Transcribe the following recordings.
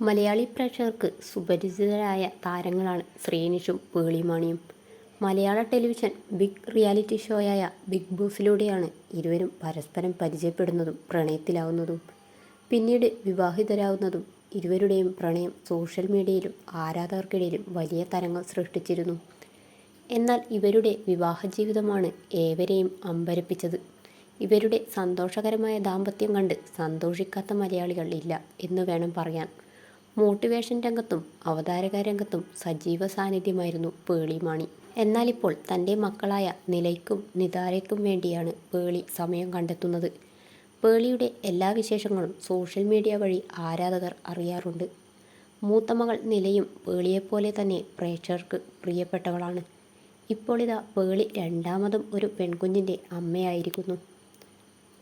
മലയാളി പ്രേക്ഷകർക്ക് സുപരിചിതരായ താരങ്ങളാണ് ശ്രീനിഷും പേളിമാണിയും മലയാള ടെലിവിഷൻ ബിഗ് റിയാലിറ്റി ഷോയായ ബിഗ് ബോസിലൂടെയാണ് ഇരുവരും പരസ്പരം പരിചയപ്പെടുന്നതും പ്രണയത്തിലാവുന്നതും പിന്നീട് വിവാഹിതരാവുന്നതും ഇരുവരുടെയും പ്രണയം സോഷ്യൽ മീഡിയയിലും ആരാധകർക്കിടയിലും വലിയ തരങ്ങൾ സൃഷ്ടിച്ചിരുന്നു. എന്നാൽ ഇവരുടെ വിവാഹ ജീവിതമാണ് ഏവരെയും അമ്പരപ്പിച്ചത്. ഇവരുടെ സന്തോഷകരമായ ദാമ്പത്യം കണ്ട് സന്തോഷിക്കാത്ത മലയാളികൾ ഇല്ല എന്ന് വേണം പറയാൻ. മോട്ടിവേഷൻ രംഗത്തും അവതാരക രംഗത്തും സജീവ സാന്നിധ്യമായിരുന്നു പേളിമാണി എന്നാലിപ്പോൾ തന്റെ മക്കളായ നിലയ്ക്കും നിതാരയ്ക്കും വേണ്ടിയാണ് പേളി സമയം കണ്ടെത്തുന്നത്. പേളിയുടെ എല്ലാ വിശേഷങ്ങളും സോഷ്യൽ മീഡിയ വഴി ആരാധകർ അറിയാറുണ്ട്. മൂത്ത മകൾ നിലയും പേളിയെപ്പോലെ തന്നെ പ്രേക്ഷകർക്ക് പ്രിയപ്പെട്ടവളാണ്. ഇപ്പോളിതാ പേളി രണ്ടാമതും ഒരു പെൺകുഞ്ഞിന്റെ അമ്മയായിരിക്കുന്നു.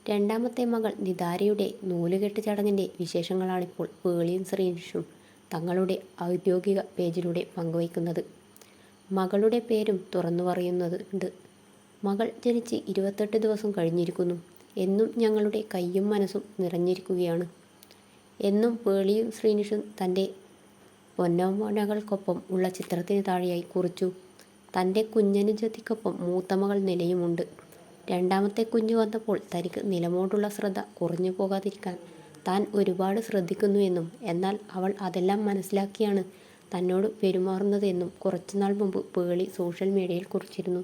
രണ്ടാമത്തെ മകൾ നിതാരയുടെ നൂലുകെട്ട് ചടങ്ങിന്റെ വിശേഷങ്ങളാണിപ്പോൾ പേളിയും ശ്രീനിഷും തങ്ങളുടെ ഔദ്യോഗിക പേജിലൂടെ പങ്കുവയ്ക്കുന്നത്. മകളുടെ പേരും തുറന്നു പറയുന്നത് ഉണ്ട് മകൾ ജനിച്ച് ഇരുപത്തെട്ട് ദിവസം കഴിഞ്ഞിരിക്കുന്നു. എന്നും ഞങ്ങളുടെ കയ്യും മനസ്സും നിറഞ്ഞിരിക്കുകയാണ്. എന്നും പേളിയും ശ്രീനിഷും തന്റെ പൊന്നമോനകൾക്കൊപ്പം ഉള്ള ചിത്രത്തിന് താഴെയായി കുറിച്ചു. തന്റെ കുഞ്ഞനുജത്തിക്കൊപ്പം മൂത്തമകൾ നിലയുമുണ്ട്. രണ്ടാമത്തെ കുഞ്ഞു വന്നപ്പോൾ തനിക്ക് നിലമോടുള്ള ശ്രദ്ധ കുറഞ്ഞു പോകാതിരിക്കാൻ താൻ ഒരുപാട് ശ്രദ്ധിക്കുന്നുവെന്നും എന്നാൽ അവൾ അതെല്ലാം മനസ്സിലാക്കിയാണ് തന്നോട് പെരുമാറുന്നതെന്നും കുറച്ചുനാൾ മുമ്പ് പേളി സോഷ്യൽ മീഡിയയിൽ കുറിച്ചിരുന്നു.